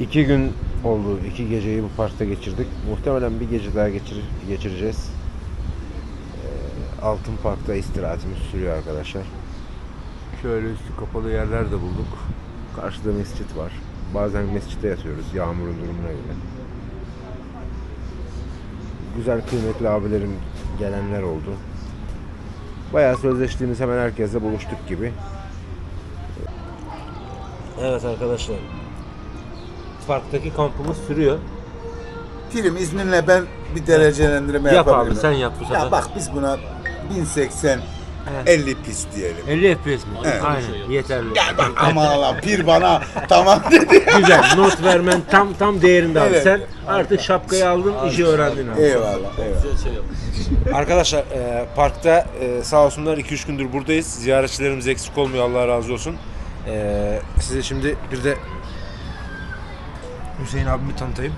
İki gün oldu. iki geceyi bu parkta geçirdik. Muhtemelen bir gece daha geçir, geçireceğiz. Ee, Altın Park'ta istirahatimiz sürüyor arkadaşlar. Şöyle üstü kapalı yerler de bulduk. Karşıda mescit var. Bazen mescitte yatıyoruz yağmurun durumuna göre. Güzel kıymetli abilerim gelenler oldu. Bayağı sözleştiğimiz hemen herkesle buluştuk gibi. Evet arkadaşlar. Parktaki kampımız sürüyor. Film izninle ben bir derecelendirme Yap yapabilirim. abi sen yap bu sefer. Ya bak biz buna 1080 50 pis diyelim. 50 FPS mi? Evet. Aynen yeterli. Gel bak aman Allah pir bana tamam dedi. Güzel not vermen tam tam değerinde abi. Evet. Sen artık şapkayı aldın işi öğrendin abi. eyvallah eyvallah. Arkadaşlar e, parkta e, sağ olsunlar 2-3 gündür buradayız. Ziyaretçilerimiz eksik olmuyor Allah razı olsun. E, size şimdi bir de Hüseyin abimi tanıtayım.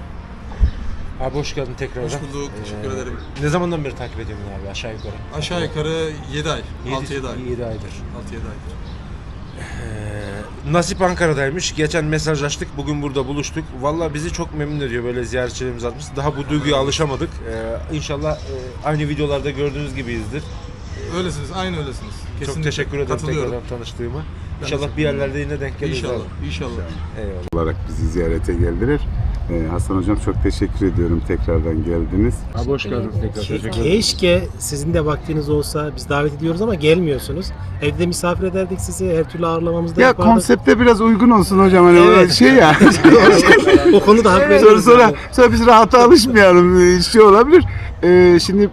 Abi hoş geldin tekrardan. Hoş bulduk, teşekkür ederim. Ne zamandan beri takip ediyorsun abi aşağı yukarı? Aşağı yukarı 7 ay, 6-7 ay. 7 aydır. 6-7 aydır. Ee, Nasip Ankara'daymış. Geçen mesajlaştık. Bugün burada buluştuk. Valla bizi çok memnun ediyor böyle ziyaretçilerimiz atmış. Daha bu duyguya alışamadık. Ee, inşallah e, aynı videolarda gördüğünüz gibiyizdir. Öylesiniz, aynı öylesiniz. çok Kesinlikle teşekkür ederim tekrardan tanıştığıma. İnşallah bir yerlerde yine denk geliriz İnşallah, abi. inşallah. Eyvallah. olarak bizi ziyarete geldiler. Ee, Hasan Hocam çok teşekkür ediyorum tekrardan geldiniz. Abi hoş geldiniz tekrar. Teşekkür ederim. Keşke sizin de vaktiniz olsa biz davet ediyoruz ama gelmiyorsunuz. Evde misafir ederdik sizi her türlü ağırlamamızı da Ya yapardık. konsepte biraz uygun olsun hocam hani Evet. şey ya. o konuda hak sonra, veriyoruz. sonra, yani. sonra biz rahata alışmayalım ee, şey olabilir. Ee, şimdi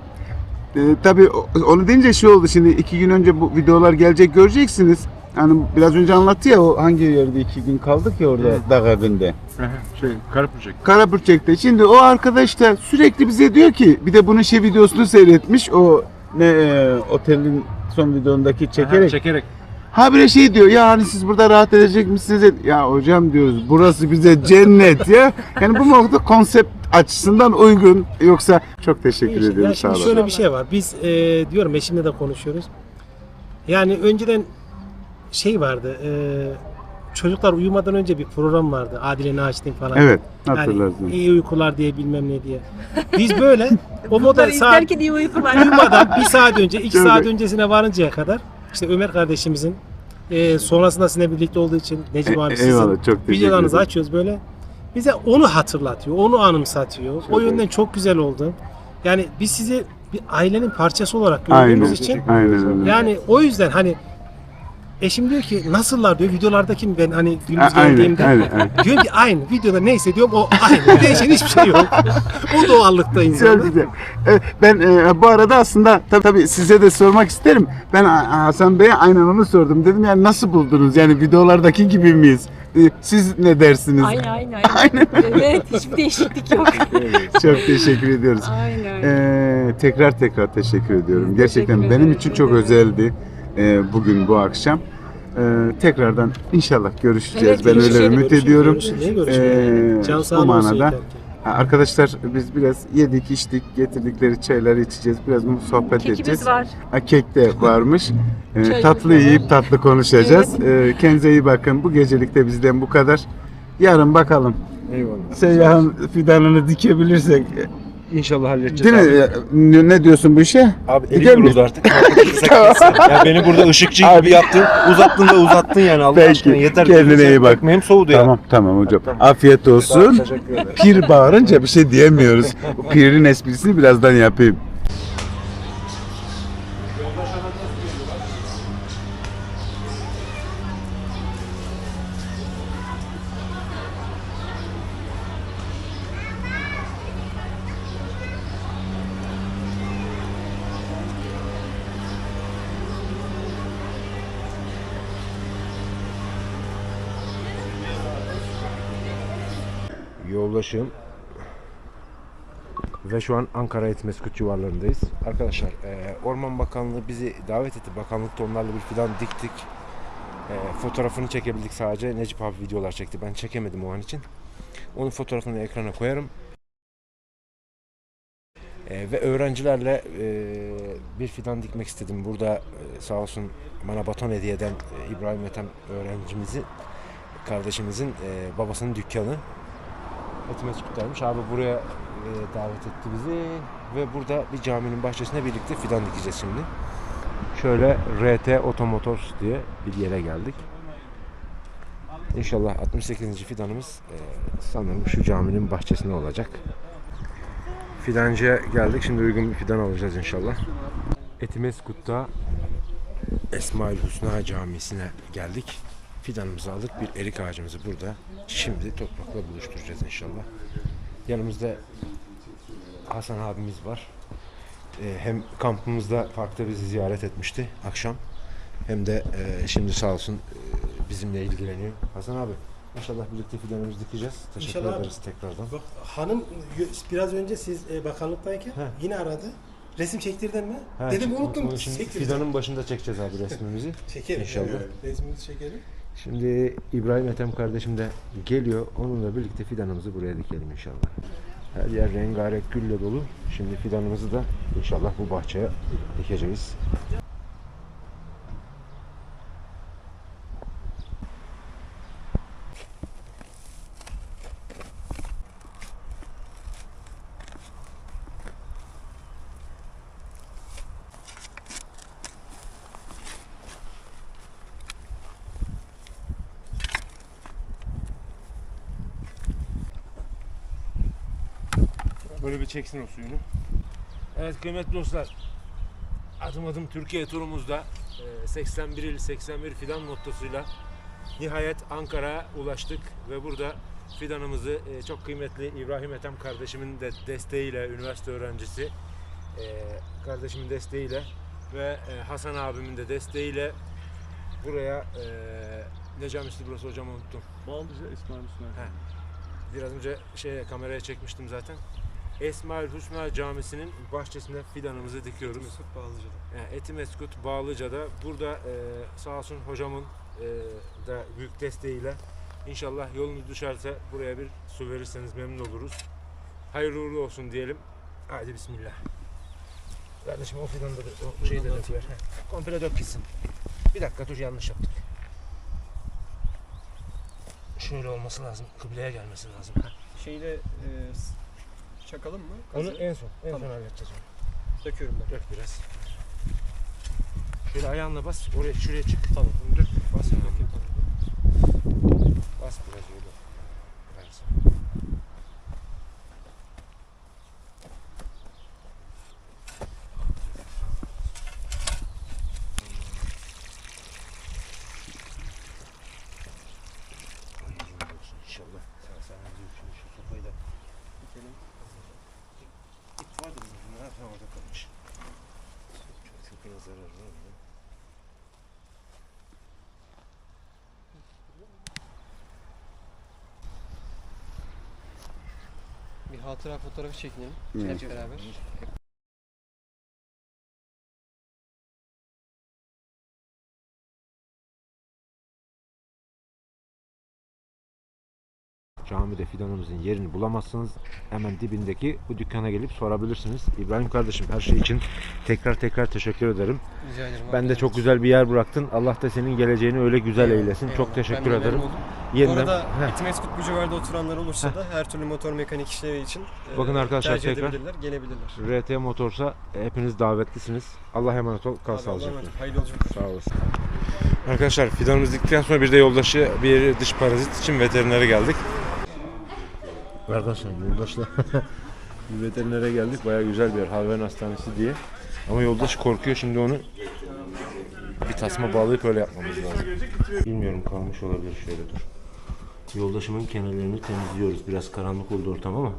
e, tabii o- onu deyince şey oldu şimdi iki gün önce bu videolar gelecek göreceksiniz. Hani biraz önce anlattı ya o hangi yerde iki gün kaldık ya orada dağ evinde. Şey, Karapürçek. Karapürçek'te. Şimdi o arkadaş da sürekli bize diyor ki bir de bunun şey videosunu seyretmiş o ne e, otelin son videondaki çekerek. Çekerek. Habire şey diyor ya hani siz burada rahat edecek misiniz? Ya hocam diyoruz burası bize cennet ya. Yani bu nokta konsept açısından uygun. Yoksa çok teşekkür Ya ediyorum sağ olun. şöyle bir şey var. Biz e, diyorum eşimle de konuşuyoruz. Yani önceden şey vardı. e, çocuklar uyumadan önce bir program vardı. Adile Naşit'in falan. Evet Yani hatırlarsın. iyi uykular diye bilmem ne diye. Biz böyle o model Bunları saat iyi uykular. uyumadan bir saat önce, iki Çok saat öncesine varıncaya kadar işte Ömer kardeşimizin e, sonrasında sizinle birlikte olduğu için Necip E- abi eyvallah, sizin çok videolarınızı açıyoruz böyle. Bize onu hatırlatıyor, onu anımsatıyor. o iyi. yönden çok güzel oldu. Yani biz sizi bir ailenin parçası olarak Aynen. gördüğümüz için Aynen öyle. yani o yüzden hani eşim diyor ki nasıllar diyor videolardaki ben hani A- gündüz aynen, geldiğimde aynen, aynen. diyorum ki aynı videoda neyse diyorum o aynı değişen hiçbir şey yok. o doğallıkta insanda. güzel. Evet, ben e, bu arada aslında tabii, tabii size de sormak isterim. Ben Ha- Hasan Bey'e aynen onu sordum. Dedim yani nasıl buldunuz? Yani videolardaki gibi miyiz? E, Siz ne dersiniz? Aynen aynen. aynen. Evet hiçbir değişiklik yok. Çok teşekkür ediyoruz. aynen. Ee, tekrar tekrar teşekkür ediyorum. Gerçekten teşekkür benim için çok özeldi e, bugün bu akşam. Ee, tekrardan inşallah görüşeceğiz. Evet, ben öyle ümit ediyorum. görüşün, niye görüşün? Ee, bu manada. Arkadaşlar biz biraz yedik içtik getirdikleri çayları içeceğiz. Biraz sohbet edeceğiz. Kekimiz var. Ha, kek de varmış. Ee, Çayımız tatlı var. yiyip tatlı konuşacağız. Ee, kendinize iyi bakın. Bu gecelik de bizden bu kadar. Yarın bakalım. Eyvallah. Seyyahın fidanını dikebilirsek. İnşallah halledeceğiz Değil mi? abi. Ne, ne diyorsun bu işe? Abi elim mi? kurudu artık. ya beni burada ışıkçı gibi yaptın. Uzattın da uzattın yani Allah Peki, aşkına yeter. kendine iyi bak. Ekmeğim soğudu ya. Tamam tamam hocam. Tamam. Afiyet olsun. Teşekkür ederim. Pir bağırınca bir şey diyemiyoruz. Pirin esprisini birazdan yapayım. Yoldaşım ve şu an Ankara Etmeskut civarlarındayız. Arkadaşlar e, Orman Bakanlığı bizi davet etti. Bakanlıkta onlarla bir fidan diktik. E, fotoğrafını çekebildik sadece. Necip abi videolar çekti. Ben çekemedim o an için. Onun fotoğrafını ekrana koyarım. E, ve öğrencilerle e, bir fidan dikmek istedim. Burada e, sağ olsun bana baton hediye eden e, İbrahim Ethem öğrencimizi kardeşimizin e, babasının dükkanı. Etimeskut'taymış. Abi buraya e, davet etti bizi ve burada bir caminin bahçesine birlikte fidan dikeceğiz şimdi. Şöyle RT Otomotors diye bir yere geldik. İnşallah 68. fidanımız e, sanırım şu caminin bahçesinde olacak. Fidancıya geldik. Şimdi uygun bir fidan alacağız inşallah. Etimeskut'ta Esmaül Hüsna Camisi'ne geldik. Fidanımızı aldık. Bir erik ağacımızı burada şimdi toprakla buluşturacağız inşallah. Yanımızda Hasan abimiz var. Ee, hem kampımızda parkta bizi ziyaret etmişti akşam. Hem de e, şimdi sağ olsun e, bizimle ilgileniyor. Hasan abi inşallah birlikte fidanımızı dikeceğiz. Teşekkür İnşallah abi. ederiz tekrardan. Bak hanım biraz önce siz e, bakanlıktayken He. yine aradı. Resim çektirdin mi? Ha, Dedim unuttum. fidanın başında çekeceğiz abi resmimizi. Çekelim. İnşallah. evet. Resmimizi çekelim. Şimdi İbrahim Ethem kardeşim de geliyor. Onunla birlikte fidanımızı buraya dikelim inşallah. Her yer rengarenk gülle dolu. Şimdi fidanımızı da inşallah bu bahçeye dikeceğiz. Böyle bir çeksin o suyunu. Evet kıymetli dostlar. Adım adım Türkiye turumuzda e, 81 il 81 fidan mottosuyla nihayet Ankara'ya ulaştık ve burada fidanımızı e, çok kıymetli İbrahim Ethem kardeşimin de desteğiyle üniversite öğrencisi e, kardeşimin desteğiyle ve e, Hasan abimin de desteğiyle buraya e, ne camisi burası hocam unuttum. Baldıca İsmail Hüsnü. Biraz önce şeye kameraya çekmiştim zaten. Esmaül Hüsna Camisi'nin bahçesinde fidanımızı dikiyoruz. Mesut Bağlıca'da. Yani Etimeskut Bağlıca'da. Burada e, sağ olsun hocamın e, da büyük desteğiyle inşallah yolunuz düşerse buraya bir su verirseniz memnun oluruz. Hayırlı uğurlu olsun diyelim. Haydi bismillah. Kardeşim o fidanı da o şeyi de dök ver. Komple dök gitsin. Bir dakika dur yanlış yaptık. Şöyle olması lazım. Kıbleye gelmesi lazım. Heh. Şeyle e, çakalım mı? Onu Kazı. en son, en Tamam. son halledeceğiz onu. döküyorum ben. Dök biraz. Şöyle ayağınla bas. Oraya şuraya çık. Tamam. Bunu dök. Bas. Bas biraz öyle. Biraz. Hayırlı olsun inşallah. Sen sen şimdi şu sopayı da Dikelim. İp vardı bizim bunlar ha orada kalmış. Çok sapına zarar var mı? Bir hatıra fotoğrafı çekinelim. Hep beraber. Camide fidanımızın yerini bulamazsınız. Hemen dibindeki bu dükkana gelip sorabilirsiniz. İbrahim kardeşim her şey için tekrar tekrar teşekkür ederim. Rica ederim. Ben de çok güzel bir yer bıraktın. Allah da senin geleceğini öyle güzel eylesin. Eyvallah. Çok teşekkür Ben de ederim. oldum. Bu Yeniden arada Heh. Etimeskut bu civarda oturanlar olursa da her türlü motor mekanik işleri için e, Bakın arkadaşlar tercih tekrar. gelebilirler. RT Motors'a hepiniz davetlisiniz. Allah'a emanet ol. Kal sağlıcakla. Hayırlı yolculuklar. Sağ olasın. Arkadaşlar fidanımızı diktikten sonra bir de yoldaşı bir dış parazit için veterinere geldik. Arkadaşlar yoldaşla bir veterinere geldik. Baya güzel bir yer. Hayvan hastanesi diye. Ama yoldaş korkuyor. Şimdi onu bir tasma bağlayıp öyle yapmamız lazım. Bilmiyorum kalmış olabilir. Şöyle dur. Yoldaşımın kenarlarını temizliyoruz. Biraz karanlık oldu ortam ama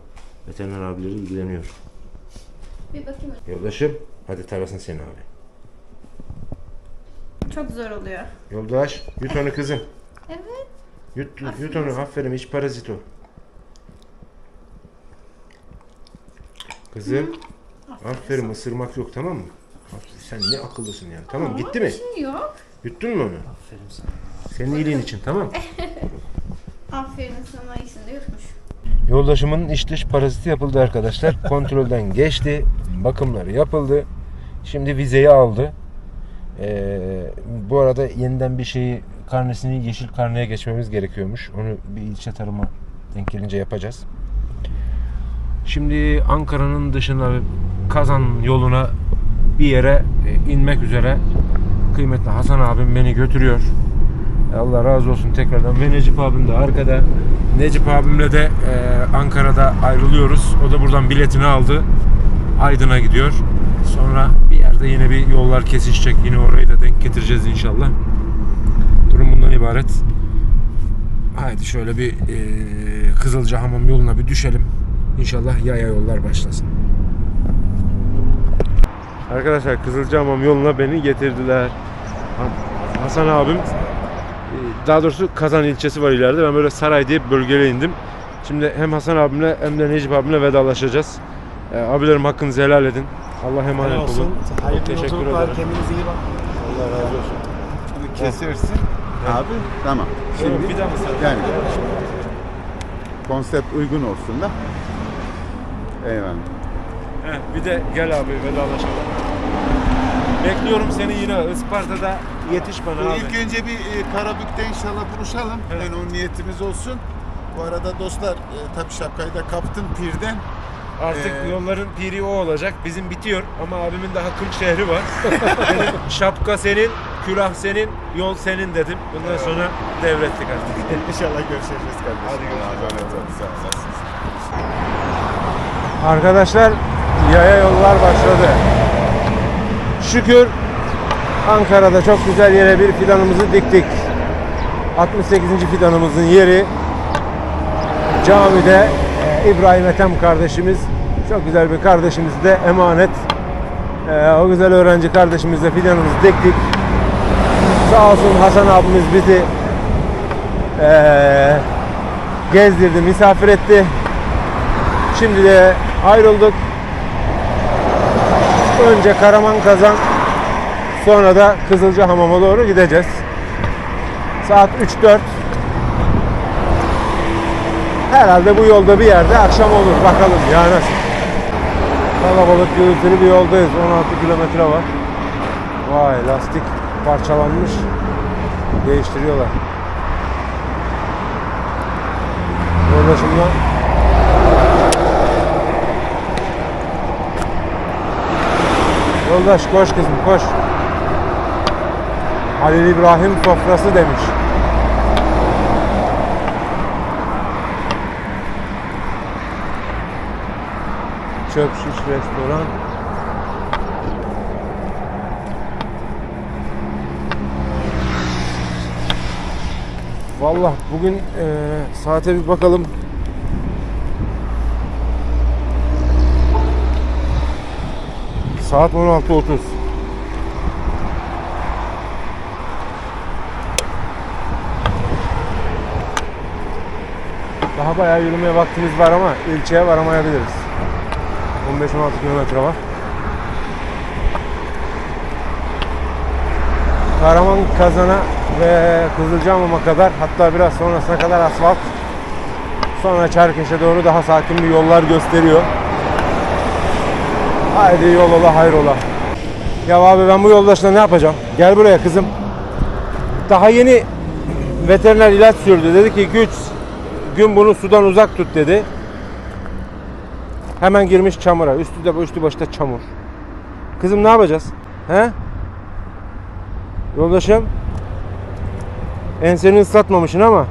veteriner abileri ilgileniyor. Bir bakayım. Yoldaşım hadi tarasın seni abi. Çok zor oluyor. Yoldaş yut onu kızım. Evet. Yut, yut, yut onu aferin hiç parazit o. Kızım aferin ısırmak yok tamam mı? Aferin, Sen ne akıllısın yani tamam gitti mi? Şey yok. Yuttun mu onu? Aferin sana. Senin iyiliğin için tamam Aferin sana iyisini de yutmuş. Yoldaşımın iç dış paraziti yapıldı arkadaşlar. Kontrolden geçti. Bakımları yapıldı. Şimdi vizeyi aldı. Ee, bu arada yeniden bir şeyi karnesini yeşil karneye geçmemiz gerekiyormuş. Onu bir ilçe tarıma denk gelince yapacağız. Şimdi Ankara'nın dışına Kazan yoluna bir yere e, inmek üzere kıymetli Hasan abim beni götürüyor. Allah razı olsun tekrardan ve Necip abim de arkada. Necip abimle de e, Ankara'da ayrılıyoruz. O da buradan biletini aldı. Aydın'a gidiyor. Sonra bir yerde yine bir yollar kesişecek. Yine orayı da denk getireceğiz inşallah. Durum bundan ibaret. Haydi şöyle bir e, Kızılcahamam yoluna bir düşelim. İnşallah yaya yollar başlasın. Arkadaşlar Kızılcahamam yoluna beni getirdiler. Ha- Hasan abim e, daha doğrusu Kazan ilçesi var ileride. Ben böyle Saray diye bir bölgeye indim. Şimdi hem Hasan abimle hem de Necip abimle vedalaşacağız. E, abilerim hakkınızı helal edin. Allah emanet Helal olun. olsun. Hayırlı teşekkür ederim. Kendinize iyi bakın. Allah razı olsun. Bunu kesersin. Abi tamam. Şimdi bir daha mı yani konsept uygun olsun da. Eyvallah. Heh, bir de gel abi vedalaşalım. Bekliyorum seni yine Isparta'da yetiş bana abi. İlk önce bir e, Karabük'te inşallah buluşalım. Evet. Yani o niyetimiz olsun. Bu arada dostlar e, tabii şapkayı da kaptım pirden. Artık Ee, yolların piri o olacak. Bizim bitiyor ama abimin daha 40 şehri var. Benim şapka senin, külah senin, yol senin dedim. Bundan sonra devrettik artık. İnşallah görüşeceğiz kardeşim. Hadi görüşürüz. Allah'a emanet olun. Sağ olasın. Arkadaşlar yaya yollar başladı. Şükür Ankara'da çok güzel yere bir fidanımızı diktik. 68. fidanımızın yeri camide e, İbrahim Ethem kardeşimiz çok güzel bir kardeşimiz de emanet. E, o güzel öğrenci kardeşimizle fidanımızı diktik. Sağ olsun Hasan abimiz bizi e, gezdirdi, misafir etti. Şimdi de ayrıldık. Önce Karaman Kazan sonra da Kızılcahamam'a doğru gideceğiz. Saat 3-4. Herhalde bu yolda bir yerde akşam olur. Bakalım ya nasıl. Kalabalık gürültülü bir yoldayız. 16 kilometre var. Vay lastik parçalanmış. Değiştiriyorlar. Orada Yoldaş koş kızım koş. Halil İbrahim sofrası demiş. Çöp şiş restoran. Vallahi bugün eee, saate bir bakalım. Saat 16.30. Daha bayağı yürümeye vaktimiz var ama ilçeye varamayabiliriz. 15-16 kilometre var. Karaman Kazan'a ve Kızılcahamam'a kadar hatta biraz sonrasına kadar asfalt. Sonra Çerkeş'e doğru daha sakin bir yollar gösteriyor. Haydi yol ola hayrola. Ya abi ben bu yoldaşla ne yapacağım? Gel buraya kızım. Daha yeni veteriner ilaç sürdü. Dedi ki 2-3 gün bunu sudan uzak tut dedi. Hemen girmiş çamura. Üstü de üstü başta çamur. Kızım ne yapacağız? He? Yoldaşım. Enseni ıslatmamışsın ama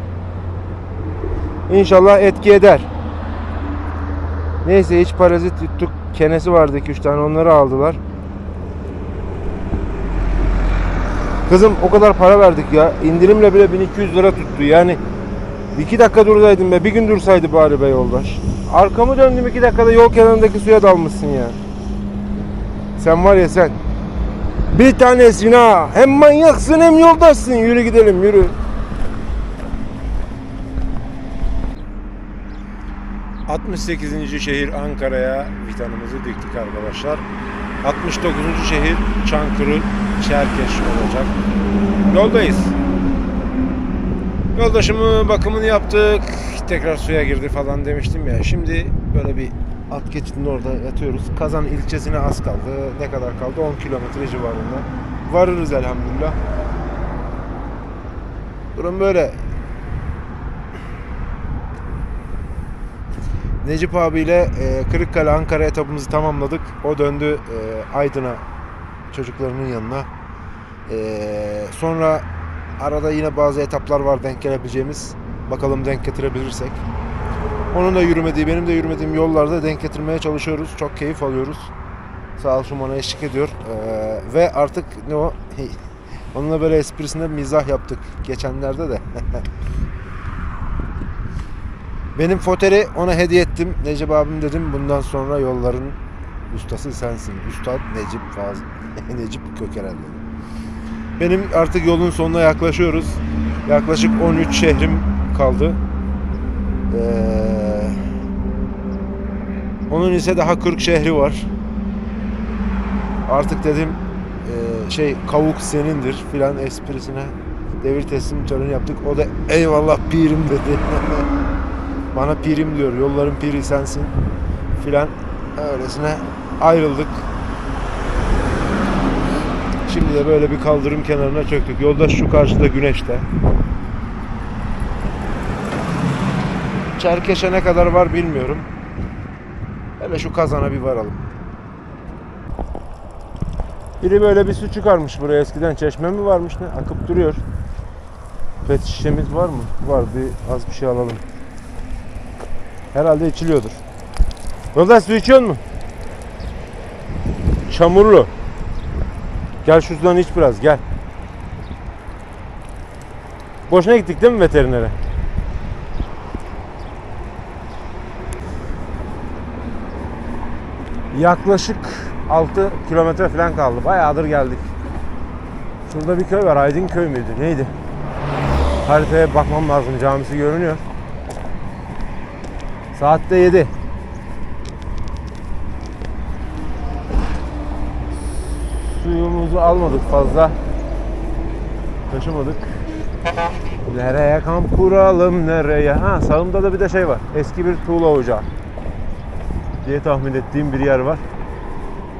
İnşallah etki eder. Neyse iç parazit yuttuk. Kenesi vardı 2-3 tane onları aldılar. Kızım o kadar para verdik ya. İndirimle bile 1200 lira tuttu. Yani 2 dakika dursaydım be. Bir gün dursaydı bari be yoldaş. Arkamı döndüm 2 dakikada yol kenarındaki suya dalmışsın ya. Sen var ya sen. Bir tanesin ha. Hem manyaksın hem yoldaşsın. Yürü gidelim yürü. 68. şehir Ankara'ya vidanımızı diktik arkadaşlar. 69. şehir Çankırı Çerkeş olacak. Yoldayız. Yoldaşımın bakımını yaptık. Tekrar suya girdi falan demiştim ya. Şimdi böyle bir at geçidinde orada yatıyoruz. Kazan ilçesine az kaldı. Ne kadar kaldı? 10 kilometre civarında. Varırız elhamdülillah. Durum böyle. Necip abiyle e, Kırıkkale Ankara etapımızı tamamladık. O döndü e, Aydın'a çocuklarının yanına. E, sonra arada yine bazı etaplar var denk gelebileceğimiz. Bakalım denk getirebilirsek. Onun da yürümediği, benim de yürümediğim yollarda denk getirmeye çalışıyoruz. Çok keyif alıyoruz. Sağ olsun bana eşlik ediyor. E, ve artık ne o? Onunla böyle esprisinde mizah yaptık geçenlerde de. Benim foteri ona hediye ettim. Necip abim dedim bundan sonra yolların ustası sensin. Üstad Necip Faz Necip Kökerel dedim. Benim artık yolun sonuna yaklaşıyoruz. Yaklaşık 13 şehrim kaldı. Ee, onun ise daha 40 şehri var. Artık dedim e, şey kavuk senindir filan esprisine devir teslim töreni yaptık. O da eyvallah pirim dedi. Bana pirim diyor. Yolların piri sensin filan. Öylesine ayrıldık. Şimdi de böyle bir kaldırım kenarına çöktük. Yolda şu karşıda güneşte. Çerkeşe ne kadar var bilmiyorum. Hele şu kazana bir varalım. Biri böyle bir su çıkarmış buraya eskiden. Çeşme mi varmış ne? Akıp duruyor. Pet şişemiz var mı? Var. Bir az bir şey alalım. Herhalde içiliyordur. Yoldaş su içiyor mu? Çamurlu. Gel şu sudan iç biraz gel. Boşuna gittik değil mi veterinere? Yaklaşık 6 kilometre falan kaldı. Bayağıdır geldik. Şurada bir köy var. Aydın köy müydü? Neydi? Haritaya bakmam lazım. Camisi görünüyor. Saatte 7. Suyumuzu almadık fazla. Taşımadık. Nereye kamp kuralım nereye? Ha sağımda da bir de şey var. Eski bir tuğla ocağı. Diye tahmin ettiğim bir yer var.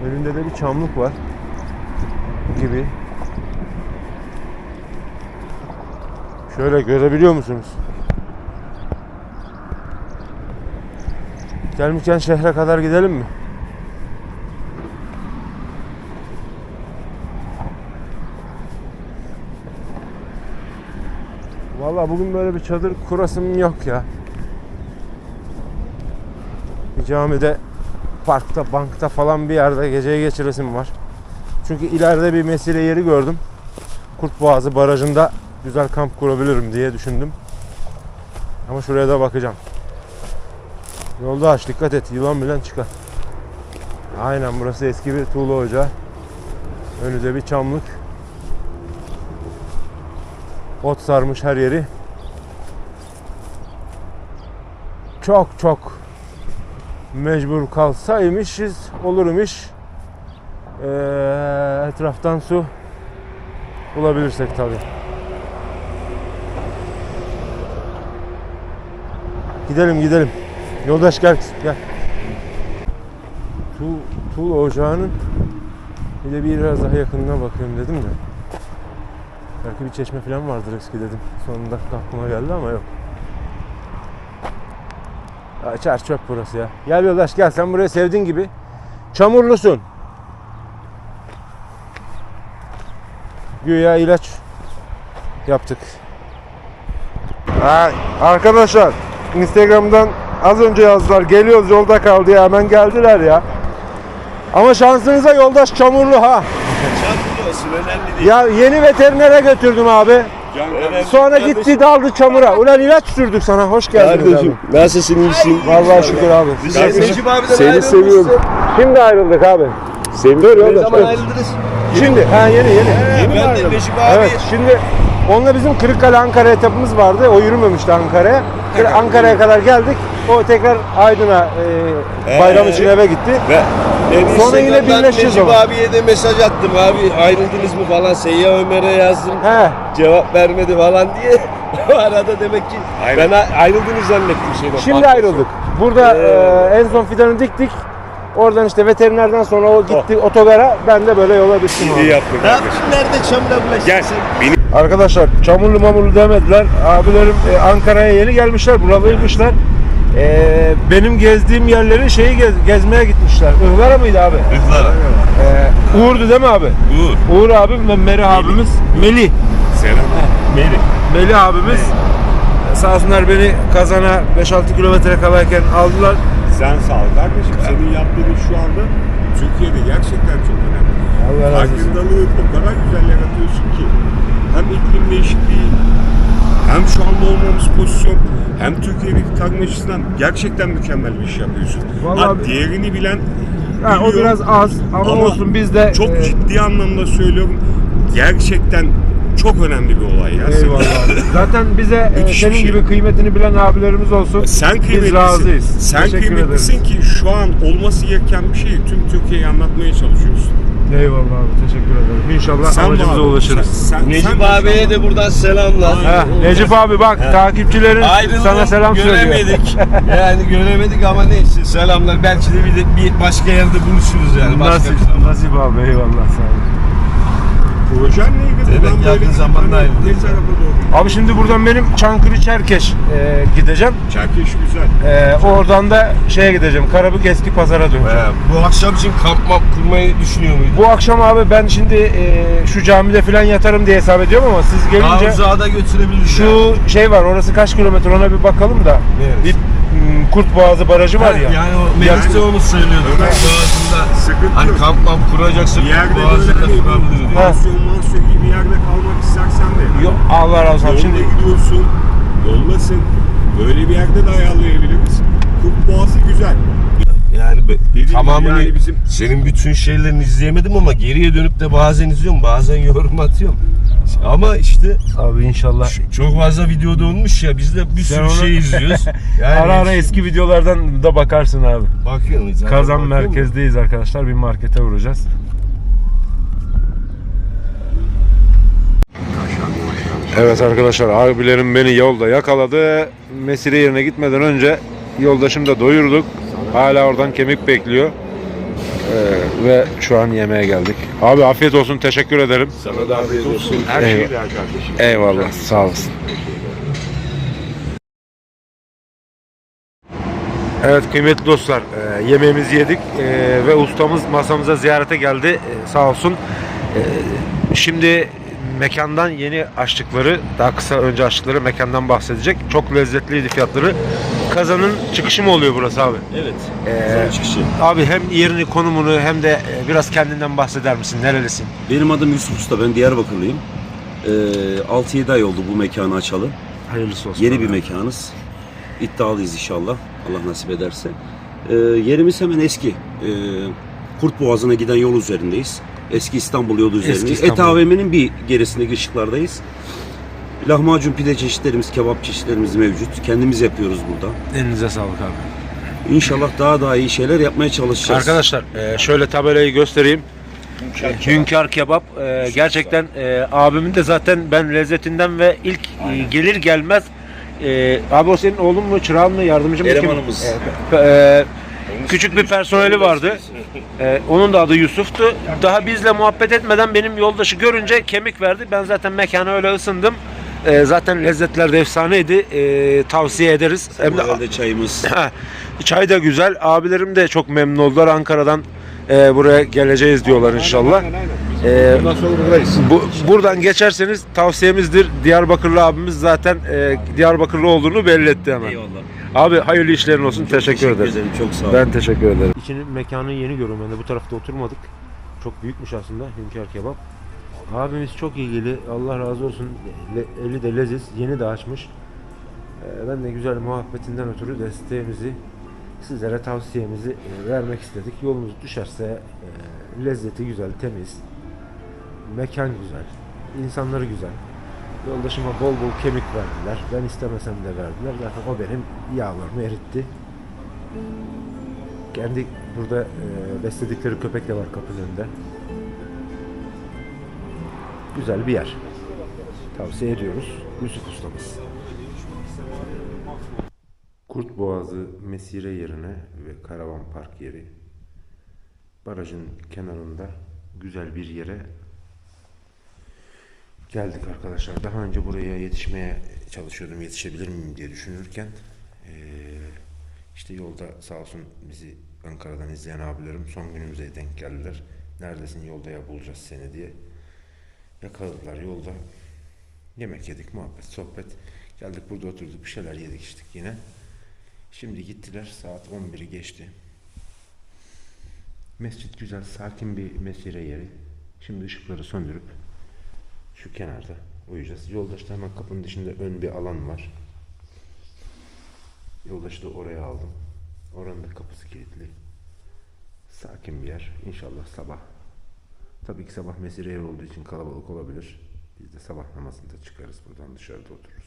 Önünde de bir çamlık var. Gibi. Şöyle görebiliyor musunuz? Gelmişken şehre kadar gidelim mi? Vallahi bugün böyle bir çadır kurasım yok ya. Bir camide, parkta, bankta falan bir yerde geceyi geçiresim var. Çünkü ileride bir mesire yeri gördüm. Kurtboğazı barajında güzel kamp kurabilirim diye düşündüm. Ama şuraya da bakacağım. Yolda aç dikkat et yılan bilen çıkar. Aynen burası eski bir tuğla ocağı. Önünde bir çamlık. Ot sarmış her yeri. Çok çok mecbur kalsaymışız olurmuş. Ee, etraftan su bulabilirsek tabii. Gidelim gidelim. Yoldaş gel gel. Tuğ, tuğla ocağının bir de biraz daha yakınına bakayım dedim de. Belki bir çeşme falan vardır eski dedim. Son dakika aklıma geldi ama yok. Ya çer çöp burası ya. Gel yoldaş gel sen burayı sevdiğin gibi. Çamurlusun. Güya ilaç yaptık. Ha, arkadaşlar Instagram'dan az önce yazdılar geliyoruz yolda kaldı ya hemen geldiler ya. Ama şansınıza yoldaş çamurlu ha. olsun önemli değil. Ya yeni veterinere götürdüm abi. Sonra gitti daldı çamura. Ulan ilaç sürdük sana. Hoş geldiniz Kardeşim abi. nasılsın iyisin? Vallahi şükür abi. Abi de Seni seviyorum. Şimdi ayrıldık abi. Seviyorum Ne zaman ayrıldınız? Şimdi ha yeni yeni. Yeni mi ayrıldın? Necip abi. Evet şimdi onunla bizim Kırıkkale Ankara etapımız vardı. O yürümemişti Ankara'ya. Ankara'ya kadar geldik. O tekrar Aydın'a e, bayram Ee, için eve gitti. Ve ben Sonra yine birleşeceğiz Necip ama. abiye de mesaj attım abi ayrıldınız mı falan Seyyah Ömer'e yazdım. He. Cevap vermedi falan diye. o arada demek ki ben a- ayrıldınız zannettim şeyden. Şimdi ayrıldık. Burada Ee. e, en son fidanı diktik. Oradan işte veterinerden sonra o gitti otogara. Ben de böyle yola düştüm. İyi yaptın. Ne yaptın nerede çamura bulaştın? Gel. Arkadaşlar çamurlu mamurlu demediler. Abilerim e, Ankara'ya yeni gelmişler. Buralıymışlar. Ee, benim gezdiğim yerleri şeyi gez- gezmeye gitmişler. Ihlara mıydı abi? Ihlara. Ee, Uğur'du değil mi abi? Uğur. Uğur abim ve Meri abimiz. Melih. Selam. Meri. Melih abimiz. Sağ olsunlar beni kazana 5-6 kilometre kalayken aldılar. Sen sağ ol kardeşim. Senin yaptığın şu anda Türkiye'de gerçekten çok önemli. Allah razı olsun. Farkındalığı o kadar güzel yaratıyorsun ki. Hem iklim değişikliği, hem şu anda olmamız pozisyon, hem Türkiye'deki tarım açısından gerçekten mükemmel bir iş yapıyorsun. Vallahi ha, diğerini bilen Ha, o biraz az ama, Ama olsun biz de Çok e, ciddi anlamda söylüyorum. Gerçekten çok önemli bir olay ya. Eyvallah. Zaten bize e, senin şey. gibi kıymetini bilen abilerimiz olsun. Sen Biz kıymetlisin. razıyız. Sen Teşekkür kıymetlisin ederiz. ki şu an olması gereken bir şeyi tüm Türkiye'ye anlatmaya çalışıyorsun. Eyvallah abi teşekkür ederim. İnşallah Sen amacımıza abi, ulaşırız. Sen, sen, Necip sen abiye de buradan selamlar. Necip abi bak takipçilerin Ayrıldık, sana selam söylüyor. göremedik. yani göremedik ama neyse selamlar. Belki de bir, de bir başka yerde buluşuruz yani. Başka Nasip, bir zaman. nasip abi eyvallah sağ olun. Projen neydi? Evet, Buradan yakın böyle zamanda hani doğru? Abi şimdi buradan benim Çankırı Çerkeş e, gideceğim. Çerkeş güzel. E, oradan da şeye gideceğim. Karabük eski pazara döneceğim. Ee, bu akşam için kamp map kurmayı düşünüyor muydun? Bu akşam abi ben şimdi e, şu camide falan yatarım diye hesap ediyorum ama siz gelince Kavzağa da götürebiliriz. yani. şu şey var orası kaç kilometre ona bir bakalım da. Neresi? Bir Kurt Boğazı barajı var ya. Yani o Melis de onu söylüyordu. Boğazında Sıkıntı hani yok. kamp kuracaksa Bir yerde böyle Boğazında hani kurabilir diye. mansiyon mansiyon gibi bir yerde kalmak istersen de. Yok Allah razı olsun. Yolda Şimdi gidiyorsun, yoldasın. Böyle bir yerde de ayarlayabiliriz. Kurt Boğazı güzel. Yani be, Dediğim tamamını yani bizim- senin bütün şeylerini izleyemedim ama geriye dönüp de bazen izliyorum bazen yorum atıyorum. Ama işte abi inşallah çok fazla videoda olmuş ya biz de bir Sen sürü onu- şey izliyoruz. Yani ara ara eski videolardan da bakarsın abi. bakıyorum zaten Kazan bakıyorum. merkezdeyiz arkadaşlar. Bir markete uğrayacağız. Evet arkadaşlar abilerim beni yolda yakaladı. Mesire yerine gitmeden önce yoldaşım da doyurduk. Hala oradan kemik bekliyor. Ee, ve şu an yemeğe geldik. Abi afiyet olsun teşekkür ederim. Sana da afiyet olsun. Her Eyvallah. şey kardeşim. Eyvallah sağ olasın. Evet kıymetli dostlar e, yemeğimizi yedik e, ve ustamız masamıza ziyarete geldi E, sağ olsun. E, şimdi mekandan yeni açtıkları daha kısa önce açtıkları mekandan bahsedecek. Çok lezzetliydi fiyatları. Kazanın çıkışı mı oluyor burası abi? Evet. Ee, çıkışı. Abi hem yerini konumunu hem de e, biraz kendinden bahseder misin? Nerelisin? Benim adım Yusuf Usta, ben Diyarbakırlıyım. Ee, 6-7 ay oldu bu mekanı açalı. Hayırlısı olsun. Yeni abi. bir mekanız. İddialıyız inşallah, Allah nasip ederse. Ee, yerimiz hemen eski. Ee, Kurt Boğazı'na giden yol üzerindeyiz. Eski İstanbul yolu üzerindeyiz. Et. AVM'nin bir gerisindeki ışıklardayız. Lahmacun pide çeşitlerimiz, kebap çeşitlerimiz mevcut. Kendimiz yapıyoruz burada. Elinize sağlık abi. İnşallah daha daha iyi şeyler yapmaya çalışacağız. Arkadaşlar e, şöyle tabelayı göstereyim. Hünkar kebap e, gerçekten e, abimin de zaten ben lezzetinden ve ilk e, gelir gelmez e, abi o senin oğlun mu çırağın mı yardımcı mı kim? Elemanımız. E, e, küçük bir personeli vardı. E, onun da adı Yusuf'tu. Daha bizle muhabbet etmeden benim yoldaşı görünce kemik verdi. Ben zaten mekana öyle ısındım. E, zaten lezzetler de efsaneydi. E, tavsiye ederiz. Hem de arada çayımız. Ha, Çay da güzel. Abilerim de çok memnun oldular. Ankara'dan e, buraya geleceğiz diyorlar inşallah. E, bu, buradan geçerseniz tavsiyemizdir. Diyarbakırlı abimiz zaten e, Diyarbakırlı olduğunu belli etti hemen. Eyvallah. Abi hayırlı işlerin olsun. teşekkür, ederim. Çok sağ olun. Ben teşekkür ederim. İçinin mekanı yeni görüyorum ben de bu tarafta oturmadık. Çok büyükmüş aslında Hünkar Kebap. Abimiz çok ilgili. Allah razı olsun. Le- eli de leziz. Yeni de açmış. Ee, ben de güzel muhabbetinden ötürü desteğimizi sizlere tavsiyemizi e, vermek istedik. Yolunuz düşerse e, lezzeti güzel, temiz. Mekan güzel. insanları güzel. Yoldaşıma bol bol kemik verdiler. Ben istemesem de verdiler. Zaten o benim yağlarımı eritti. Kendi burada e, besledikleri köpek de var kapının önünde. Güzel bir yer. Tavsiye ediyoruz. Yusuf ustamız. Kurt Boğazı mesire yerine ve karavan park yeri barajın kenarında güzel bir yere geldik arkadaşlar. Daha önce buraya yetişmeye çalışıyordum. Yetişebilir miyim diye düşünürken İşte yolda sağ olsun bizi Ankara'dan izleyen abilerim son günümüze denk geldiler. Neredesin yolda ya bulacağız seni diye. Yakaladılar yolda. Yemek yedik, muhabbet, sohbet. Geldik burada oturduk, bir şeyler yedik içtik yine. Şimdi gittiler, saat 11'i geçti. Mescit güzel, sakin bir mesire yeri. Şimdi ışıkları söndürüp şu kenarda uyuyacağız. Yolda işte hemen kapının dışında ön bir alan var. Yoldaşı da oraya aldım. Oranın da kapısı kilitli. Sakin bir yer. İnşallah sabah. Tabii ki sabah mesire yeri olduğu için kalabalık olabilir. Biz de sabah namazında çıkarız buradan dışarıda otururuz.